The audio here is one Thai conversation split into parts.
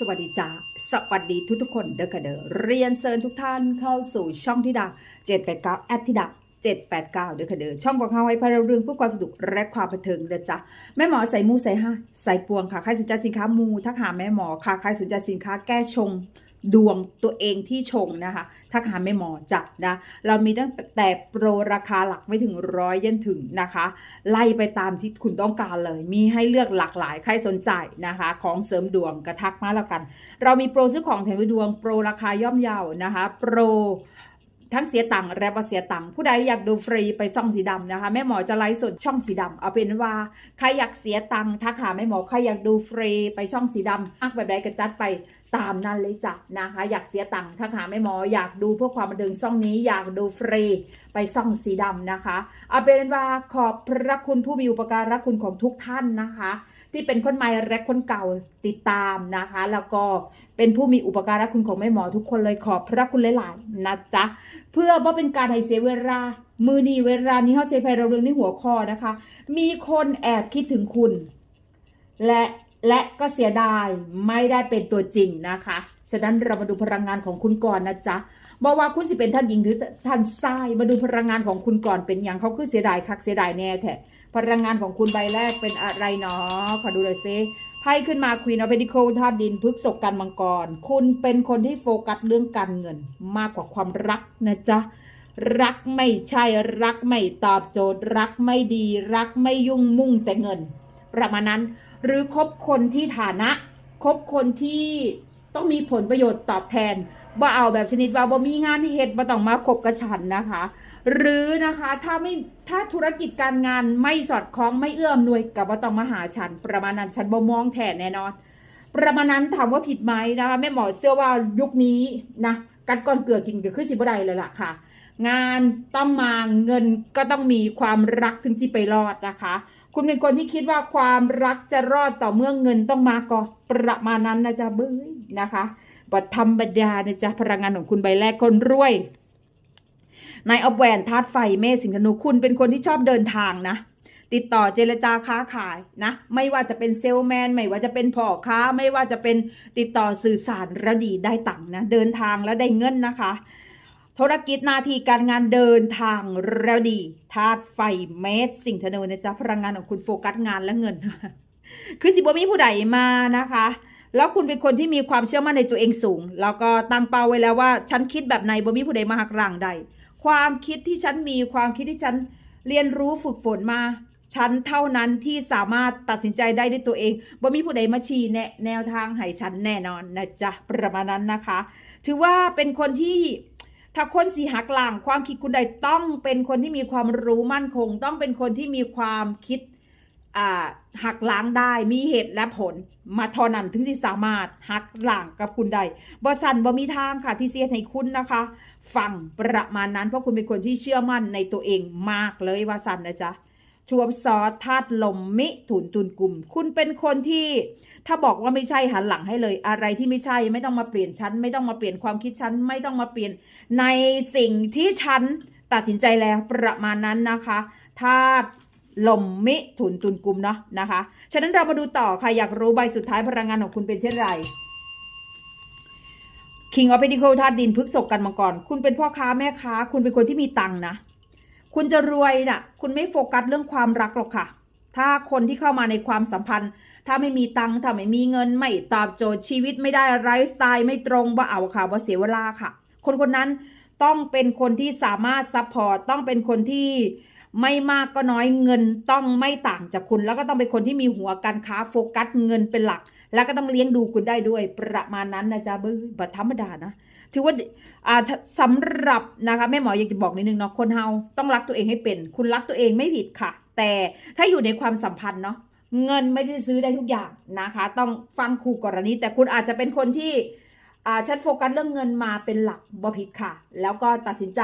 สวัสดีจ้าสวัสดีทุกทุกคนเด้อค่ะเด้อเรียนเชิญทุกท่านเข้าสู่ช่องที่ดา 789แอดที่ดา789เด้อค่ะเด้อช่องของเราไว้พาเราเรื่องเพื่อความสนุกและความบันเทิงเด้อจ้าแม่หมอใส่มูใส่ห้าใส่ปวงค่ะใครสนใจสินค้ามูทักหาแม่หมอค่ะใครสนใจสินค้าแก้ชง ดวงตัวเองที่ชงนะคะทักหาไม่หมอจัดนะ เรามีตั้งแต่โปรราคาหลักไม่ถึงร้อยยันถึงนะคะ ไล่ไปตามที่คุณต้องการเลย มีให้เลือกหลากหลาย ใครสนใจนะคะ ของเสริมดวงกระทักมาแล้วกัน เรามีโปรซื้อของแถมไปดวง โปรราคาย่อมเยาวนะคะ โปร ทั้งเสียตังค์และบ่เสียตังค์ผู้ใดอยากดูฟรีไปช่องสีดำนะคะ แม่หมอจะไลฟ์สดช่องสีดำเอาเป็นว่าใครอยากเสียตังค์ทักหาแม่หมอใครอยากดูฟรีไปช่องสีดำอักแบบใดก็จัดไปตามนั้นเลยจ้ะนะคะ อยากเสียตังค์ทักหาแม่หมออยากดูเพื่อความบันเทิงช่องนี้อยากดูฟรีไปช่องสีดำนะคะ เอาเป็นว่าขอบพระคุณผู้มีอุปการะคุณของทุกท่านนะคะ ที่เป็นคนใหม่และคนเก่าติดตามนะคะ แล้วก็เป็นผู้มีอุปการะคุณของแม่หมอทุกคนเลยขอบพระคุณหลายๆนะจ๊ะเพื่อว่าเป็นการให้เสียเวลามือนีเวลานี้เขาเซฟไพเราเรื่องในหัวข้อนะคะ มีคนแอบคิดถึงคุณ และและก็เสียดายไม่ได้เป็นตัวจริงนะคะ ฉะนั้นเรามาดูพลังงานของคุณก่อนนะจ๊ะบอกว่าคุณสิเป็นท่านหญิงหรือท่านชายมาดูพลังงานของคุณก่อนเป็นอย่างเขาคือเสียดายคักเสียดายแน่แท้ พลังงานของคุณใบแรกเป็นอะไรเนาะขอดูเลยซิไพ่ขึ้นมาควีนอ f เพดิโคธาตุดินพฤกษกกันมังกร คุณเป็นคนที่โฟกัสเรื่องการเงิน มากกว่าความรักนะจ๊ะรักไม่ใช่รักไม่ตอบโจทย์ รักไม่ดี รักไม่ยุ่งมุ่งแต่เงิน ประมาณนั้น หรือคบคนที่ฐานะคบคนที่ต้องมีผลประโยชน์ตอบแทนบ่าเอาแบบชนิดว่าบ่มีงานเฮ็ดบ่ต้องมาคบกับฉันนะคะ หรือนะคะถ้าไม่ถ้าธุรกิจการงานไม่สอดคล้องไม่เอื้อมหน่วยกับว่าต้องมาหาฉัน ประมาณนั้นฉันบ่มองแทนแน่นอน ประมาณนั้นถามว่าผิดไหมนะคะแม่หมอเชื่อว่ายุคนี้นะกัดก้อนเกลือกินก็คือสิบไดเลยล่ะค่ะ งานต้องมาเงินก็ต้องมีความรักถึงจะไปรอดนะคะ คุณเป็นคนที่คิดว่าความรักจะรอดต่อเมื่อเงินต้องมาก่อนประมาณนั้นนะจ๊ะเบ้ยนะคะบัตรธรรมดานะจ๊ะพลังงานของคุณใบแรกคนรวย นายอาแวนธาตุไฟเมษสิงห์ธนูคุณเป็นคนที่ชอบเดินทางนะ ติดต่อเจรจาค้าขายนะ ไม่ว่าจะเป็นเซลแมน ไม่ว่าจะเป็นพ่อค้า ไม่ว่าจะเป็นติดต่อสื่อสารระดีได้ตังค์นะ เดินทางแล้วได้เงินนะคะ ธุรกิจนาทีการงานเดินทางระดีธาตุไฟเมษสิงห์ธนูนะจ๊ะพลังงานของคุณโฟกัสงานและเงิน คือสิบมีผู้ใดมานะคะแล้วคุณเป็นคนที่มีความเชื่อมั่นในตัวเองสูง แล้วก็ตั้งเป้าไว้แล้วว่า ฉันคิดแบบไหนบ่มีผู้ใดมาหักหลังใด ความคิดที่ฉันมีความคิดที่ฉันเรียนรู้ฝึกฝนมา ฉันเท่านั้นที่สามารถตัดสินใจได้ด้วยตัวเองบ่มีผู้ใดมาชี้แนะแนวทางให้ฉันแน่นอนนะจ๊ะประมาณนั้นนะคะ ถือว่าเป็นคนที่ถ้าคนสีหักหลังความคิดคุณใดต้องเป็นคนที่มีความรู้มั่นคง ต้องเป็นคนที่มีความคิด หักล้างได้มีเหตุและผล มาทอนั้นถึงที่สามารถหักหลังกับคุณใดบ่สันบ่มีทางค่ะที่เสียให้คุณนะคะ ฟังประมาณนั้น เพราะคุณเป็นคนที่เชื่อมั่นในตัวเองมากเลยว่าสันนะจ๊ะชวบซอสธาตุลมมิถุนตุนกลุ่ม คุณเป็นคนที่ ถ้าบอกว่าไม่ใช่หันหลังให้เลย อะไรที่ไม่ใช่ไม่ต้องมาเปลี่ยนฉันไม่ต้องมาเปลี่ยนความคิดฉันไม่ต้องมาเปลี่ยนในสิ่งที่ฉันตัดสินใจแล้วประมาณนั้นนะคะธาตุ ลมมิถุนตุนกุมเนาะนะคะ ฉะนั้นเรามาดูต่อค่ะ อยากรู้ใบสุดท้ายพลังงานของคุณเป็นเช่นไร King of Pentacles ธาตุดินพฤกษกกันมาก่อนคุณเป็นพ่อค้าแม่ค้า คุณเป็นคนที่มีตังค์นะ คุณจะรวยน่ะ คุณไม่โฟกัสเรื่องความรักหรอกค่ะ ถ้าคนที่เข้ามาในความสัมพันธ์ ถ้าไม่มีตังค์ถ้าไม่มีเงิน ไม่ตอบโจทย์ชีวิตไม่ได้ไลฟ์สไตล์ไม่ตรงว่าเอาค่ะว่าเสียเวลาค่ะ คนคนนั้นต้องเป็นคนที่สามารถซัพพอร์ตต้องเป็นคนที่ ไม่มากก็น้อยเงินต้องไม่ต่างจากคุณ แล้วก็ต้องเป็นคนที่มีหัวการค้าโฟกัสเงินเป็นหลัก แล้วก็ต้องเลี้ยงดูคุณได้ด้วย ประมาณนั้นนะจ๊ะเบื้อบัธรรมดานะถือว่าอ่าถ้าสำหรับนะคะแม่หมออยากจะบอกนิดนึงเนาะคนเฮาต้องรักตัวเองให้เป็น คุณรักตัวเองไม่ผิดค่ะ แต่ถ้าอยู่ในความสัมพันธ์เนาะเงินไม่ได้ซื้อได้ทุกอย่างนะคะ ต้องฟังครูกรณีแต่คุณอาจจะเป็นคนที่ ฉันโฟกัสเรื่องเงินมาเป็นหลักบ่ผิดค่ะ แล้วก็ตัดสินใจ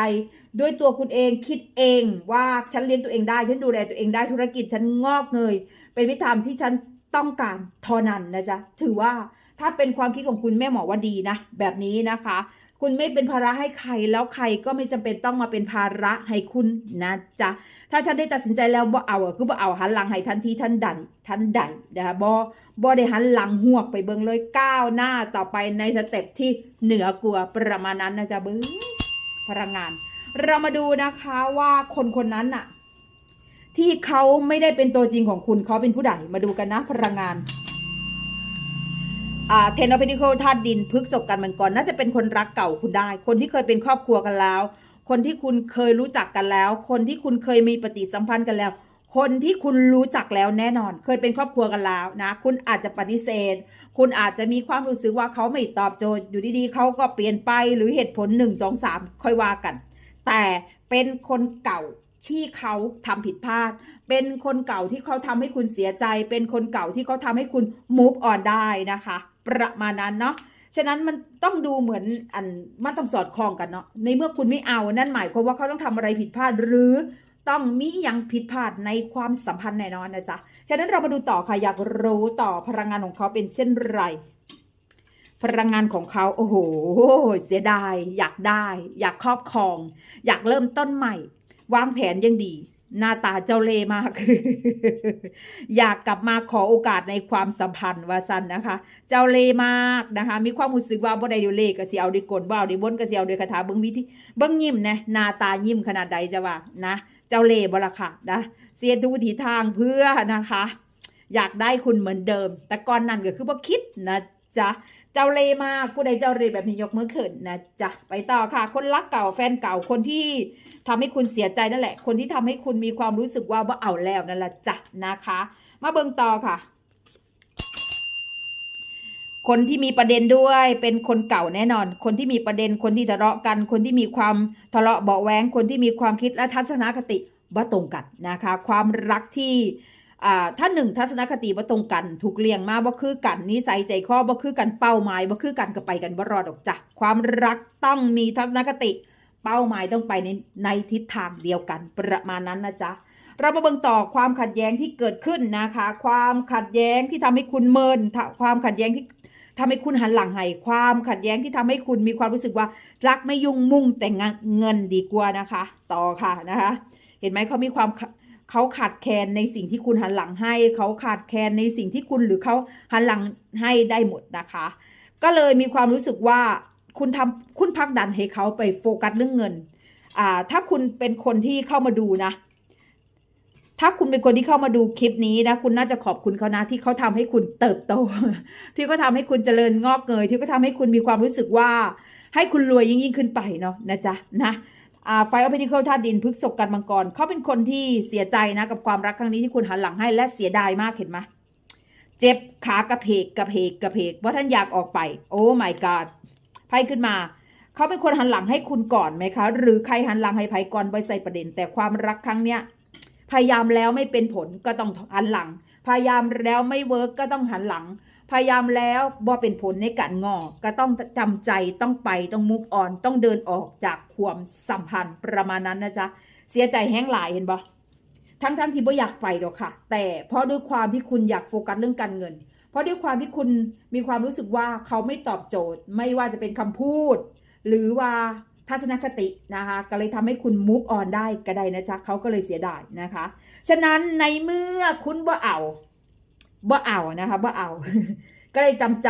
ด้วยตัวคุณเองคิดเองว่าฉันเลี้ยงตัวเองได้ ฉันดูแลตัวเองได้ธุรกิจฉันงอกเงย เป็นวิธีที่ฉันต้องการทอนันนะจ๊ะ ถือว่าถ้าเป็นความคิดของคุณแม่หมอว่าดีนะ แบบนี้นะคะ คุณไม่เป็นภาระให้ใคร แล้วใครก็ไม่จำเป็นต้องมาเป็นภาระให้คุณนะจ๊ะถ้าฉันได้ตัดสินใจแล้วบ่เอาอะคือบ่เอาหันหลังให้ทันทีทันใดทันใดนะคะบ่บ่ได้หันหลังหวกไปเบิ่งเลยก้าวหน้าต่อไปในสเต็ปที่เหนือกว่าประมาณนั้นนะจ๊ะเบิ้งพลังงาน เรามาดูนะคะว่าคนคนนั้นน่ะที่เขาไม่ได้เป็นตัวจริงของคุณเขาเป็นผู้ใดมาดูกันนะพลังงาน เทนอพินิโคธาตุดินพฤกษกกันมังกรน่าจะเป็นคนรักเก่าคุณได้ คนที่เคยเป็นครอบครัวกันแล้ว คนที่คุณเคยรู้จักกันแล้ว คนที่คุณเคยมีปฏิสัมพันธ์กันแล้ว คนที่คุณรู้จักแล้วแน่นอน เคยเป็นครอบครัวกันแล้วนะ คุณอาจจะปฏิเสธ คุณอาจจะมีความรู้สึกว่าเขาไม่ตอบโจทย์อยู่ดีๆเขาก็เปลี่ยนไปหรือเหตุผลหนึ่งสองสามค่อยว่ากัน แต่เป็นคนเก่าที่เขาทำผิดพลาด เป็นคนเก่าที่เขาทำให้คุณเสียใจ เป็นคนเก่าที่เขาทำให้คุณ move on ได้นะคะ ประมาณนั้นเนาะฉะนั้นมันต้องดูเหมือนอันมันต้องสอดคล้องกันเนาะในเมื่อคุณไม่เอานั่นหมายความว่าเขาต้องทำอะไรผิดพลาดหรือต้องมีอย่างผิดพลาดในความสัมพันธ์แน่นอนนะจ๊ะ ฉะนั้นเรามาดูต่อค่ะอยากรู้ต่อพลังงานของเขาเป็นเช่นไร พลังงานของเขาโอ้โหเสียดาย อยากได้ อยากครอบครอง อยากเริ่มต้นใหม่ วางแผนยังดี หน้าตาเจ้าเล่มาก อยากกลับมาขอโอกาสในความสัมพันธ์ว่าสันนะคะ เจ้าเล่ห์มากนะคะ มีความรู้สึกว่าบ่ได้อยู่เล่ก็สิเอาด้วยกลบ่เอด้วยบนก็สิเอาด้วยคาถาเบิ่งวิธีเบิ่งยิ้มนะหน้าตายิ้มขนาดใดจะว่านะ เจ้าเล่บ่ล่ะค่ะนะเสียทุกวิถีทางเพื่อนะคะ อยากได้คุณเหมือนเดิม แต่ก่อนนั้นก็คือบ่คิดนะจ๊ะ เจ้าเล่มากผู้ใดเจ้าเล่แบบนี้ยกมือขึ้นนะจ๊ะไปต่อค่ะ คนรักเก่าแฟนเก่าคนที่ทำให้คุณเสียใจนั่นแหละ คนที่ทำให้คุณมีความรู้สึกว่าว่าเอาแล้วนั่นแหละจ้ะนะคะ มาเบิ่งต่อค่ะ คนที่มีประเด็นด้วยเป็นคนเก่าแน่นอน คนที่มีประเด็นคนที่ทะเลาะกัน คนที่มีความทะเลาะเบาะแวงคนที่มีความคิดและทัศนคติบ่ตรงกันนะคะ ความรักที่ ถ้าหนึ่งทัศนคติบ่ตรงกัน ถูกเลี้ยงมาบ่คือกันนิสัยใจคอบ่คือกันเป้าหมายบ่คือกันก็ไปกันบ่รอดอกจ้ะความรักต้องมีทัศนคติ เป้าหมายต้องไปในในทิศทางเดียวกันประมาณนั้นนะจ๊ะเรามาเบิ่งต่อความขัดแย้งที่เกิดขึ้นนะคะ ความขัดแย้งที่ทำให้คุณเมิน ความขัดแย้งที่ทำให้คุณหันหลังให้ความขัดแย้งที่ทำให้คุณมีความรู้สึกว่า รักไม่ยุ่งมุ่งแต่งเงินดีกว่านะคะ ต่อค่ะนะคะ เห็นไหมเขามีความ เขาขาดแคลนในสิ่งที่คุณหันหลังให้ เขาขาดแคลนในสิ่งที่คุณหรือเขาหันหลังให้ได้หมดนะคะ ก็เลยมีความรู้สึกว่าคุณทำคุณพักดันให้เขาไปโฟกัสเรื่องเงินอ่าถ้าคุณเป็นคนที่เข้ามาดูนะ ถ้าคุณเป็นคนที่เข้ามาดูคลิปนี้นะ คุณน่าจะขอบคุณเขานะ ที่เขาทำให้คุณเติบโต ที่เขาทาให้คุณเจริญงอกเงย ที่เขาทาให้คุณมีความรู้สึกว่า ให้คุณรวยยิ่งยิ่งขึ้นไปเนาะนะจ๊ะนะ ไฟออฟเพนิเคิลธาตุดินพฤกษกกันมังกรเขาเป็นคนที่เสียใจนะ กับความรักครั้งนี้ที่คุณหันหลังให้และเสียดายมากเห็นไหมเจ็บขากระเพกกระเพกกระเพกว่าท่านอยากออกไป โอ้ my god ไพ่ขึ้นมาเขาเป็นคนหันหลังให้คุณก่อนไหมคะ หรือใครหันหลังให้ไพ่ก่อนไว้ใส่ประเด็น แต่ความรักครั้งเนี้ยพยายามแล้วไม่เป็นผลก็ต้องหันหลัง พยายามแล้วไม่เวิร์กก็ต้องหันหลัง พยายามแล้วบ่เป็นผลในการงอ ก็ต้องจำใจต้องไปต้องมุกอ่อนต้องเดินออกจากความสัมพันธ์ประมาณนั้นนะจ๊ะเสียใจแห้งหลายเห็นบ่ทั้งทั้งที่บ่อยากไปหรอกค่ะ แต่เพราะด้วยความที่คุณอยากโฟกัสเรื่องการเงิน เพราะด้วยความที่คุณมีความรู้สึกว่าเขาไม่ตอบโจทย์ ไม่ว่าจะเป็นคำพูด หรือว่าทัศนคตินะคะ ก็เลยทำให้คุณมุกออนได้ก็ได้นะจ๊ะเขาก็เลยเสียดายนะคะ ฉะนั้นในเมื่อคุณบ่เอา บ่เอานะคะบ่เอา ก็เลยจำใจ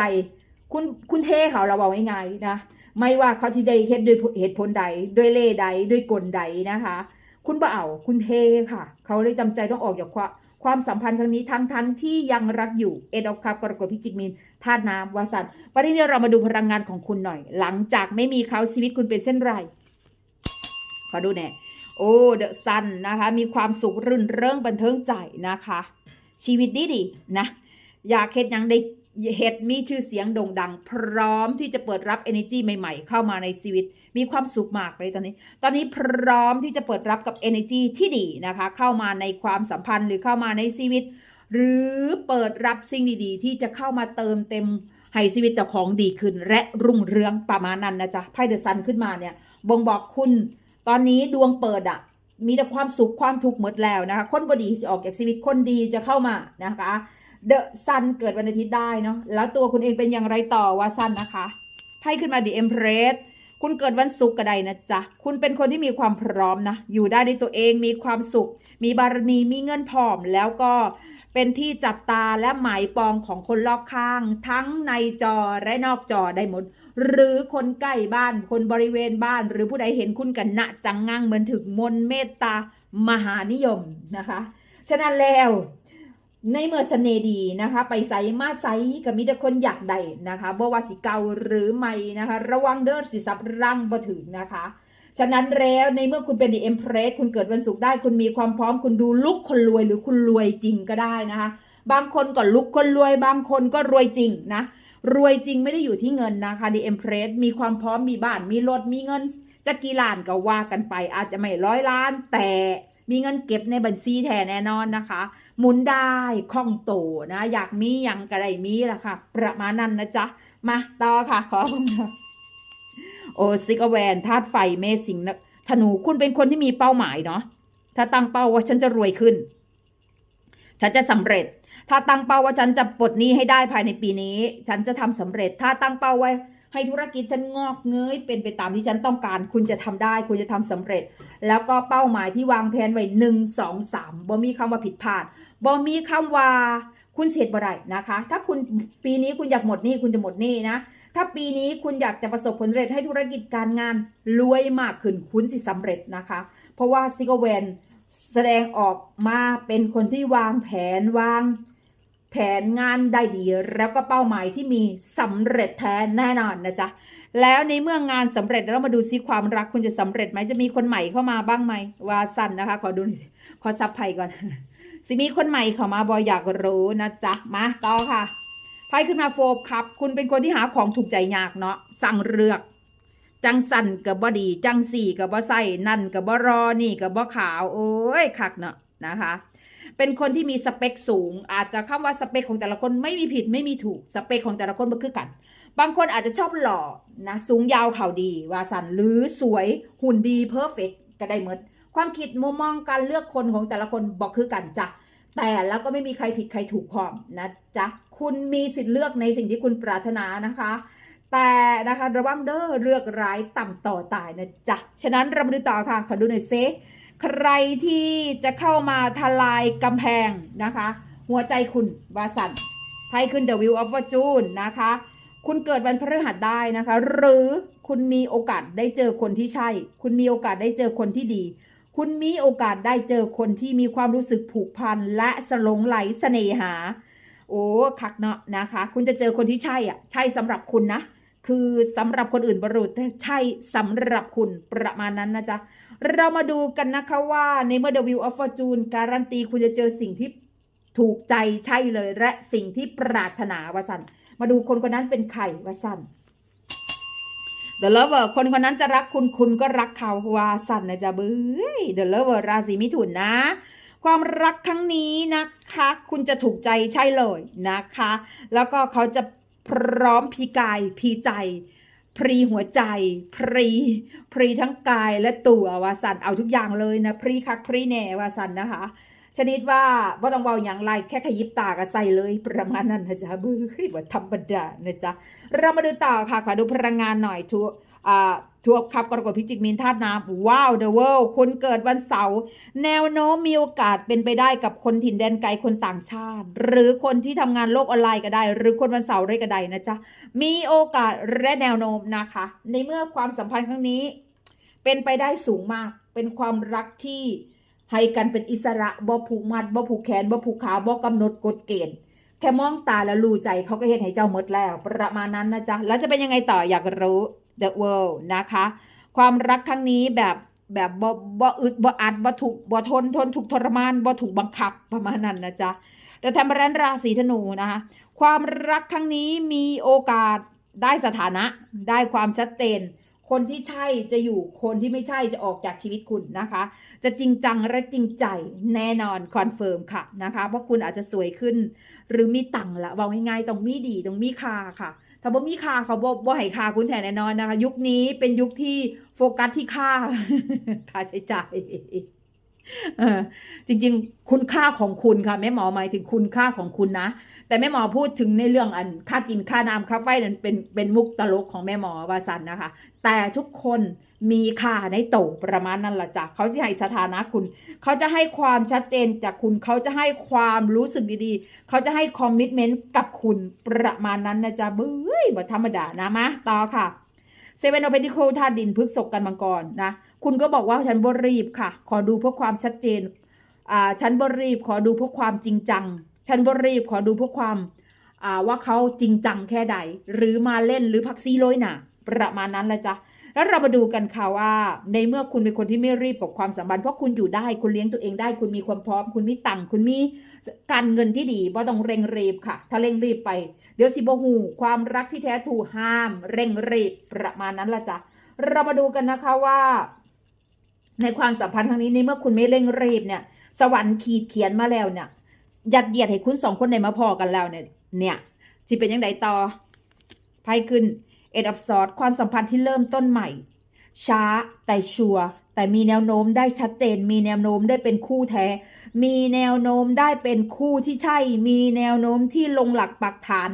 คุณคุณเทเขาเราเอาง่ายๆนะไม่ว่าเขาที่ได้เฮ็ดด้วยเหตุผลใดด้วยเล่ใดด้วยกลใดนะคะ คุณบ่เอาคุณเทค่ะ เขาเลยจำใจต้องออกจากความความสัมพันธ์ครั้งนี้ทั้งทั้งที่ยังรักอยู่ เอ็ดออฟคัพกรกฎพิจิกมีนธาตุน้ำวาสันประเด็นนี้เรามาดูพลังงานของคุณหน่อย หลังจากไม่มีเขาชีวิตคุณเป็นเส้นไรขอดูแน่โอ้เดอะซันนะคะ มีความสุขรื่นเริงบันเทิงใจนะคะ ชีวิตดีดีนะอยากเฮ็ดยังได้เฮ็ดมีชื่อเสียงโด่งดัง พร้อมที่จะเปิดรับ energy ใหม่ ๆ เข้ามาในชีวิต มีความสุขมากเลยตอนนี้ ตอนนี้พร้อมที่จะเปิดรับกับ energy ที่ดีนะคะ เข้ามาในความสัมพันธ์หรือเข้ามาในชีวิต หรือเปิดรับสิ่งดีๆ ที่จะเข้ามาเติมเต็มให้ชีวิตเจ้าของดีขึ้น และรุ่งเรืองประมาณนั้นนะจ๊ะไพ่เดอะซันขึ้นมาเนี่ยบ่งบอกคุณ ตอนนี้ดวงเปิดอะ มีแต่ความสุขความทุกข์หมดแล้วนะคะคนบดีจะออกจากชีวิตคนดีจะเข้ามานะคะเดอะซันเกิดวันอาทิตย์ได้เนาะแล้วตัวคุณเองเป็นอย่างไรต่อว่าซันนะคะไพ่ขึ้นมาดีเอ็มเพรสคุณเกิดวันศุกร์ก็ได้นะจ๊ะคุณเป็นคนที่มีความพร้อมนะอยู่ได้ด้วยตัวเองมีความสุข มีบารมีมีเงินพร้อมแล้วก็ เป็นที่จับตาและหมายปองของคนรอบข้าง ทั้งในจอและนอกจอได้หมด หรือคนใกล้บ้านคนบริเวณบ้าน หรือผู้ใดเห็นคุณกันนะจังงังเหมือนถึงมนเมตตามหานิยมนะคะ ฉะนั้นแล้วในเมื่อเสน่ดีนะคะ ไปใส่มาใส่ก็มีแต่คนอยากได้นะคะบ่ว่าสิเก่าหรือใหม่นะคะ ระวังเด้อสิสับรังบ่ถึงนะคะ ฉะนั้นแล้วในเมื่อคุณเป็นดีเอ็มเพรสคุณเกิดวันศุกร์ได้ คุณมีความพร้อม คุณดูลุกคนรวยหรือคุณรวยจริงก็ได้นะคะ บางคนก็ลุกคนรวย บางคนก็รวยจริงนะ รวยจริงไม่ได้อยู่ที่เงินนะคะดีเอ็มเพรสมีความพร้อมมีบ้าน มีรถมีเงินจะกี่ล้านก็ว่ากันไป อาจจะไม่ร้อยล้านแต่มีเงินเก็บในบัญชีแทนแน่นอนนะคะ หมุนได้คล่องโตนะ อยากมีอย่างก็ได้มีละค่ะ ประมาณนั้นนะจ๊ะ มาต่อค่ะ ขอคุณค่ะ โอซิกแวนธาตุไฟเมสิงนะธนูคุณเป็นคนที่มีเป้าหมายเนาะถ้าตั้งเป้าว่าฉันจะรวยขึ้น ฉันจะสำเร็จ ถ้าตั้งเป้าว่าฉันจะปลดหนี้ให้ได้ภายในปีนี้ ฉันจะทำสำเร็จ ถ้าตั้งเป้าไว้ ให้ธุรกิจฉันงอกเงยเป็นไปตามที่ฉันต้องการ คุณจะทำได้ คุณจะทำสำเร็จ แล้วก็เป้าหมายที่วางแผนไว้หนึ่งสองสามบ่มีคำว่าผิดพลาดบ่มีคำว่า คุณเสียบ่ได้นะคะ ถ้าคุณปีนี้คุณอยากหมดหนี้คุณจะหมดหนี้นะ ถ้าปีนี้คุณอยากจะประสบผลสำเร็จให้ธุรกิจการงานรวยมากขึ้นคุณสิสำเร็จนะคะ เพราะว่าซิกเวนแสดงออกมาเป็นคนที่วางแผนวางแผนงานได้ดีแล้วก็เป้าหมายที่มีสำเร็จแท้แน่นอนนะจ๊ะแล้วในเมื่องานสำเร็จเรามาดูซิความรักคุณจะสำเร็จไหมจะมีคนใหม่เข้ามาบ้างไหมว่าสั้นนะคะ ขอดูขอซับไพ่ก่อน สิมีคนใหม่เข้ามาบอยอยากรู้นะจ๊ะ มาต่อค่ะไพ่ขึ้นมาโฟบครับ คุณเป็นคนที่หาของถูกใจยากเนาะ สั่งเลือก จังสันกับบ่ดี จังสี่กับบ่ใส่นั่นกับบ่รอนี่กับบ่ขาว โอ้ยคักเนาะนะคะเป็นคนที่มีสเปคสูง อาจจะคำว่าสเปคของแต่ละคนไม่มีผิดไม่มีถูกสเปคของแต่ละคนมันคือกัน บางคนอาจจะชอบหล่อนะสูงยาวเข่าดี วาสันหรือสวยหุ่นดีเพอร์เฟกก็ได้หมด ความคิดมุมมองการเลือกคนของแต่ละคนบอกคือกันจ้ะแต่แล้วก็ไม่มีใครผิดใครถูกพร้อมนะจ๊ะคุณมีสิทธิ์เลือกในสิ่งที่คุณปรารถนานะคะ แต่นะคะระวังเด้อเลือกร้ายต่ำต่อตายนะจ๊ะฉะนั้นเรามาดูต่อค่ะขอดูหน่อยเซใครที่จะเข้ามาทลายกำแพงนะคะ หัวใจคุณวาสันไพ่ขึ้น The Wheel of Fortune นะคะ คุณเกิดวันพฤหัสได้นะคะ หรือคุณมีโอกาสได้เจอคนที่ใช่ คุณมีโอกาสได้เจอคนที่ดี คุณมีโอกาสได้เจอคนที่มีความรู้สึกผูกพันและสลงไหลเสน่หา โอ้คักเนาะนะคะ คุณจะเจอคนที่ใช่อะ ใช่สำหรับคุณนะ คือสำหรับคนอื่นบรุษใช่สำหรับคุณประมาณนั้นนะจ๊ะ เรามาดูกันนะคะว่าในเมื่อ The Wheel of Fortune การันตีคุณจะเจอสิ่งที่ถูกใจใช่เลยและสิ่งที่ปรารถนาวาสัน มาดูคนคนนั้นเป็นใครวาสัน The Lover คนคนนั้นจะรักคุณคุณก็รักเขาวาสันนะจ๊ะเบ้ย The Lover ราศีมิถุนนะ ความรักครั้งนี้นะคะ คุณจะถูกใจใช่เลยนะคะ แล้วก็เขาจะพร้อมพีกายพีใจ พรีหัวใจ พรี พรีทั้งกายและตัววาสันเอาทุกอย่างเลยนะ พรีคักพรีแหน่วาสันนะคะ ชนิดว่าว่าต้องเบาอย่างไรแค่ขยิบตาก็ใส่เลยประมาณนั้นนะจ๊ะบื้อว่าธรรมดานะจ๊ะเรามาดูต่อค่ะขอดูพลังงานหน่อยทัวอ่าทัวขับกรกฎพิจิกมีนธาตุน้ำว้าว The World คนเกิดวันเสาร์แนวโน้มมีโอกาสเป็นไปได้กับคนถิ่นแดนไกลคนต่างชาติ หรือคนที่ทำงานโลกออนไลน์ก็ได้ หรือคนวันเสาร์ได้ก็ได้นะจ๊ะมีโอกาสและแนวโน้มนะคะ ในเมื่อความสัมพันธ์ครั้งนี้ เป็นไปได้สูงมากเป็นความรักที่ ให้กันเป็นอิสระบ่ผูกมัดบ่ผูกแขนบ่ผูกขาบ่กำหนดกฎเกณฑ์แค่มองตาแล้วรู้ใจเขาก็เห็นให้เจ้าหมดแล้ว ประมาณนั้นนะจ๊ะแล้วจะเป็นยังไงต่ออยากรู้ The World นะคะ ความรักครั้งนี้แบบแบบบ่บ่อึดบ่อัดบ่ถูกบ่ทนทนถูกทรมานบ่ถูกบังคับประมาณนั้นนะจ๊ะแต่แทำรันราศีธนูนะคะ ความรักครั้งนี้มีโอกาสได้สถานะ ได้ความชัดเจน คนที่ใช่จะอยู่คนที่ไม่ใช่จะออกจากชีวิตคุณนะคะ จะจริงจังและจริงใจแน่นอนคอนเฟิร์มค่ะนะคะเพราะคุณอาจจะสวยขึ้น หรือมีตังค์ละบอกง่ายๆตรงมีดีตรงมีคาค่ะ ถ้าบ่มีคาเขาบ่บ่ให้คาคุณแทนแน่นอนนะคะ ยุคนี้เป็นยุคที่โฟกัสที่ค่าค่าใช้จ่าย เออจริง ๆ คุณค่าของคุณค่ะแม่หมอหมายถึงคุณค่าของคุณนะ แต่แม่หมอพูดถึงในเรื่องอันค่ากินค่าน้ำค่าไฟนั้นเป็นเป็นมุกตลกของแม่หมอวาสันนะคะ แต่ทุกคนมีค่าในโตประมาณนั้นละจ้ะเขาจะให้สถานะคุณ เขาจะให้ความชัดเจนจากคุณ เขาจะให้ความรู้สึกดีๆ เขาจะให้คอมมิชเมนต์กับคุณประมาณนั้นนะจ๊ะเบ้ยบธรรมดานะมะต่อค่ะเซเว่นโอเพนติโคธาดินพฤกษกกันมังกรนะ คุณก็บอกว่าฉันบรีบค่ะ ขอดูเพื่อความชัดเจนอ่าฉันบรีบขอดูเพื่อความจริงจัง ฉันบรีบขอดูเพื่อความอ่าว่าเขาจริงจังแค่ใด หรือมาเล่นหรือพักซีโรยหนาประมาณนั้นละจ้ะแล้วเรามาดูกันค่ะว่า ในเมื่อคุณเป็นคนที่ไม่รีบกับความสัมพันธ์เพราะคุณอยู่ได้คุณเลี้ยงตัวเองได้ คุณมีความพร้อม คุณมีตังค์คุณมีการเงินที่ดีบ่ต้องเร่งรีบค่ะ ถ้าเร่งรีบไป เดี๋ยวสิบหูความรักที่แท้ถูกห้าม เร่งรีบประมาณนั้นละจ้ะเรามาดูกันนะคะว่า ในความสัมพันธ์ครั้งนี้ในเมื่อคุณไม่เร่งรีบเนี่ย สวรรค์ขีดเขียนมาแล้วเนี่ยยัดเยียดให้คุณสองคนในมาพอกันแล้วเนี่ย เนี่ยจะเป็นยังไงต่อไพ่ขึ้นเอ็ดอับซอดความสัมพันธ์ที่เริ่มต้นใหม่ ช้าแต่ชัวร์แต่มีแนวโน้มได้ชัดเจน มีแนวโน้มได้เป็นคู่แท้ มีแนวโน้มได้เป็นคู่ที่ใช่ มีแนวโน้มที่ลงหลักปักฐาน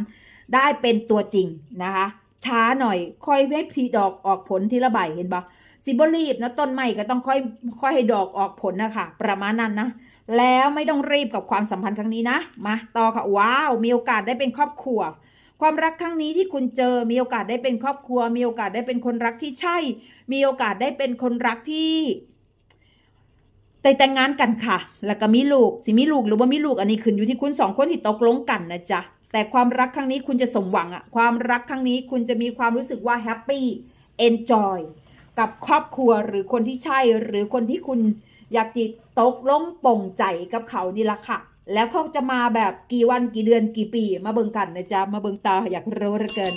ได้เป็นตัวจริงนะคะ ช้าหน่อยค่อยให้พีดอกออกผลทีละใบเห็นปะ สิบรีบนะต้นใหม่ก็ต้องค่อยค่อยให้ดอกออกผลนะคะประมาณนั้นนะแล้วไม่ต้องรีบกับความสัมพันธ์ครั้งนี้นะมาต่อค่ะว้าวมีโอกาสได้เป็นครอบครัว ความรักครั้งนี้ที่คุณเจอมีโอกาสได้เป็นครอบครัว มีโอกาสได้เป็นคนรักที่ใช่ มีโอกาสได้เป็นคนรักที่แต่แต่งงานกันค่ะ แล้วก็มีลูก สิมีลูกหรือว่ามีลูกอันนี้ขึ้นอยู่ที่คุณสองคนที่ตกลงกันนะจ๊ะ แต่ความรักครั้งนี้คุณจะสมหวังอะความรักครั้งนี้คุณจะมีความรู้สึกว่าแฮปปี้เอนจอย กับครอบครัวหรือคนที่ใช่ หรือคนที่คุณอยากจิตตกลงปลงใจกับเขานี่ละค่ะ แล้วเขาจะมาแบบกี่วันกี่เดือนกี่ปี มาเบิ่งกันนะจ๊ะ มาเบิ่งตาอยากรู้เหลือเกิน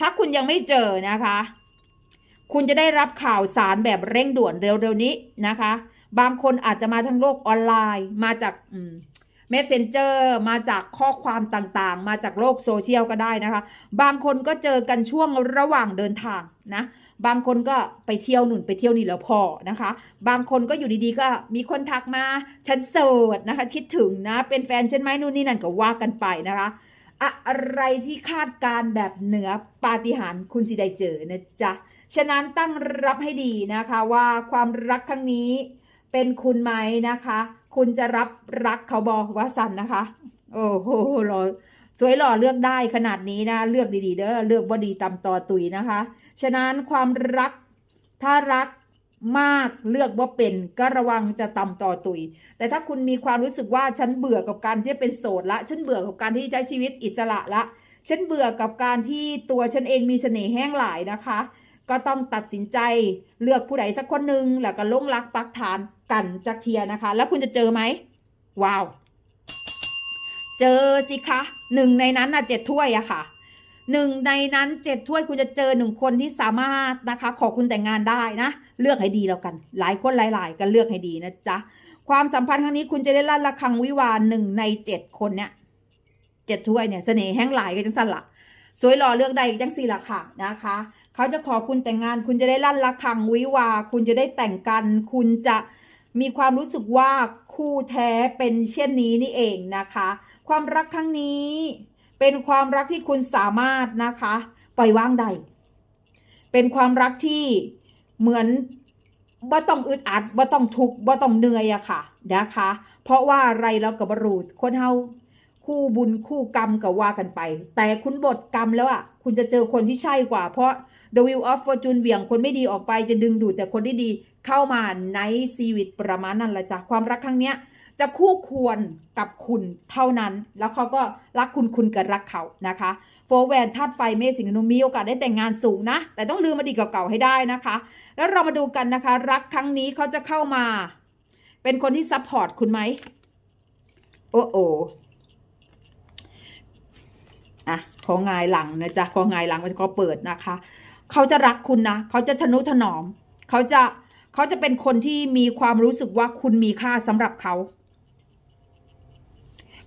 ถ้าคุณยังไม่เจอนะคะ คุณจะได้รับข่าวสารแบบเร่งด่วนเร็วๆนี้นะคะ บางคนอาจจะมาทางโลกออนไลน์ มาจากอืม Messenger มาจากข้อความต่างๆ มาจากโลกโซเชียลก็ได้นะคะ บางคนก็เจอกันช่วงระหว่างเดินทางนะ บางคนก็ไปเที่ยวหนุนไปเที่ยวนี่แล้วพอนะคะ บางคนก็อยู่ดีๆก็มีคนทักมาฉันโสดนะคะ คิดถึงนะ เป็นแฟนฉันไหมนู่นนี่นั่นก็ว่ากันไปนะคะอะไรที่คาดการแบบเหนือปาฏิหาริย์คุณสิได้เจอนะจ๊ะ ฉะนั้นตั้งรับให้ดีนะคะว่าความรักครั้งนี้เป็นคุณไหมนะคะ คุณจะรับรักเขาบอกว่าสันนะคะ โอ้โหหล่อสวยหล่อเลือกได้ขนาดนี้นะ เลือกดีๆเด้อเลือกบ่ดีตำต่อตุยนะคะ ฉะนั้นความรักถ้ารักมากเลือกว่าเป็นก็ระวังจะตำต่อตุย แต่ถ้าคุณมีความรู้สึกว่าฉันเบื่อกับการที่เป็นโสดละ ฉันเบื่อกับการที่ใช้ชีวิตอิสระละ ฉันเบื่อกับการที่ตัวฉันเองมีเสน่ห์แห้งหลายนะคะ ก็ต้องตัดสินใจเลือกผู้ใดสักคนหนึ่งแล้วก็ลงรักปักฐานกันจักเทียนะคะ แล้วคุณจะเจอไหมว้าว เจอสิคะหนึ่งในนั้นน่ะเจ็ดถ้วยอะค่ะ หนึ่งในนั้นเจ็ดถ้วยคุณจะเจอหนึ่งคนที่สามารถนะคะ ขอคุณแต่งงานได้นะ เลือกให้ดีแล้วกัน หลายคนหลาย ๆก็เลือกให้ดีนะจ๊ะความสัมพันธ์ครั้งนี้คุณจะได้ลั่นระฆังวิวาหนึ่งในเจ็ดคนเนี่ยเจ็ดถ้วยเนี่ยเสน่ห์แห้งหลายก็จังสั่นละสวยหล่อเลือกใดจังสี่ละค่ะนะคะ เขาจะขอคุณแต่งงาน คุณจะได้ลั่นระฆังวิวา คุณจะได้แต่งกัน คุณจะมีความรู้สึกว่าคู่แท้เป็นเช่นนี้นี่เองนะคะ ความรักครั้งนี้ เป็นความรักที่คุณสามารถนะคะ ปล่อยวางได้ เป็นความรักที่เหมือนบ่ต้องอึดอัดบ่ต้องทุกข์บ่ต้องเหนื่อยอะค่ะนะคะ เพราะว่าอะไรเรากับบรูคนเฮาคู่บุญคู่กรรมก็ว่ากันไป แต่คุณบทกรรมแล้วอะคุณจะเจอคนที่ใช่กว่า เพราะ The Wheel of Fortune เหวี่ยงคนไม่ดีออกไปจะดึงดูดแต่คนที่ดีเข้ามาในชีวิตประมาณนั้นละจ้ะความรักครั้งเนี้ย จะคู่ควรกับคุณเท่านั้น แล้วเขาก็รักคุณคุณกับรักเขานะคะโฟร์แวนธาตุไฟเมษสิงห์นูมีโอกาสได้แต่งงานสูงนะ แต่ต้องลืมอดีตเก่าๆให้ได้นะคะ แล้วเรามาดูกันนะคะ รักครั้งนี้เขาจะเข้ามา เป็นคนที่ซัพพอร์ตคุณไหมโอ้โออะของงายหลังนะจ๊ะของงายหลังมันก็เปิดนะคะ เขาจะรักคุณนะเขาจะทนุถนอม เขาจะเขาจะเป็นคนที่มีความรู้สึกว่าคุณมีค่าสำหรับเขา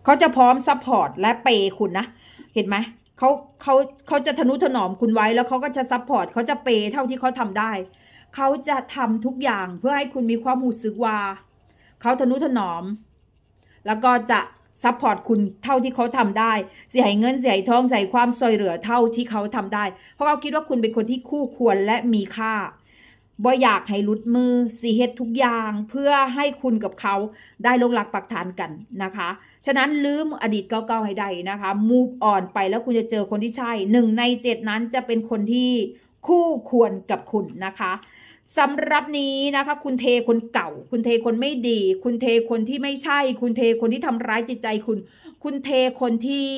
เขาจะพร้อมซัพพอร์ตและเปย์คุณนะ เห็นไหมเขาเขาเขาจะทนุถนอมคุณไว้แล้วเขาก็จะซัพพอร์ตเขาจะเปย์เท่าที่เขาทำได้เขาจะทำทุกอย่างเพื่อให้คุณมีความรู้สึกว่าเขาทนุถนอม แล้วก็จะซัพพอร์ตคุณเท่าที่เขาทำได้ เสียเงินเสียทองใส่ความซอยเหลือเท่าที่เขาทำได้ เพราะเขาคิดว่าคุณเป็นคนที่คู่ควรและมีค่า บ่อยากให้ลุดมือสีเฮ็ดทุกอย่างเพื่อให้คุณกับเขาได้ลงหลักปักฐานกันนะคะ ฉะนั้นลืมอดีตเก่าๆให้ได้นะคะ move on ไปแล้วคุณจะเจอคนที่ใช่หนึ่งในเจ็ดนั้นจะเป็นคนที่คู่ควรกับคุณนะคะสำหรับนี้นะคะ คุณเทคนเก่า คุณเทคนไม่ดี คุณเทคนที่ไม่ใช่ คุณเทคนที่ทำร้ายจิตใจคุณ คุณเทคนที่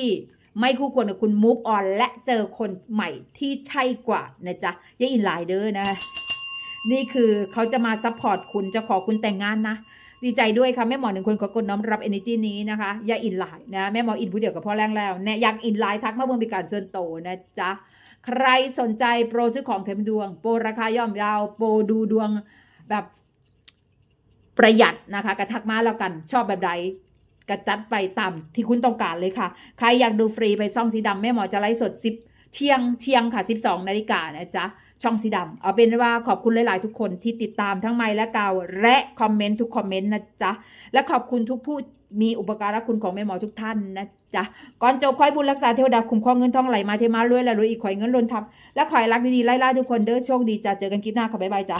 ไม่คู่ควรกับคุณ move on และเจอคนใหม่ที่ใช่กว่านะจ๊ะย่าอินไลน์เด้อนะ นี่คือเขาจะมาซัพพอร์ตคุณจะขอคุณแต่งงานนะ ดีใจด้วยค่ะ แม่หมอหนึ่งคนขอกดน้อมรับ energy นี้นะคะอย่าอินไลน์นะแม่หมออินผู้เดียวกับพ่อแรงแล้วเนี่ยอยากอินไลน์ทักมาเบิ่งเป็นการส่วนโตนะจ๊ะใครสนใจโปรซื้อของเทมดวง โปรราคาย่อมยาว โปรดูดวงแบบประหยัดนะคะกระทักมาแล้วกันชอบแบบใดกระจัดไปตามที่คุณต้องการเลยค่ะ ใครอยากดูฟรีไปซ่องสีดำแม่หมอจะไลฟ์สดสิบเที่ยงเที่ยงค่ะ 12 นาฬิกานะจ๊ะ ช่องสีดำเอาเป็นว่าขอบคุณหลาย ๆ ทุกคนที่ติดตามทั้งไม้และกาวและคอมเมนต์ทุกคอมเมนต์นะจ๊ะ และขอบคุณทุกผู้มีอุปการะคุณของแม่หมอทุกท่านนะจ๊ะ ก่อนจบคอยบุญรักษาเทวดาคุ้มครองเงินทองไหลมาเทมารวยและรวยอีกคอยเงินล้นทับและคอยรักดีๆไล่ล่าทุกคนเด้อโชคดีจ้ะเจอกันคลิปหน้าค่ะบ๊ายบายจ้ะ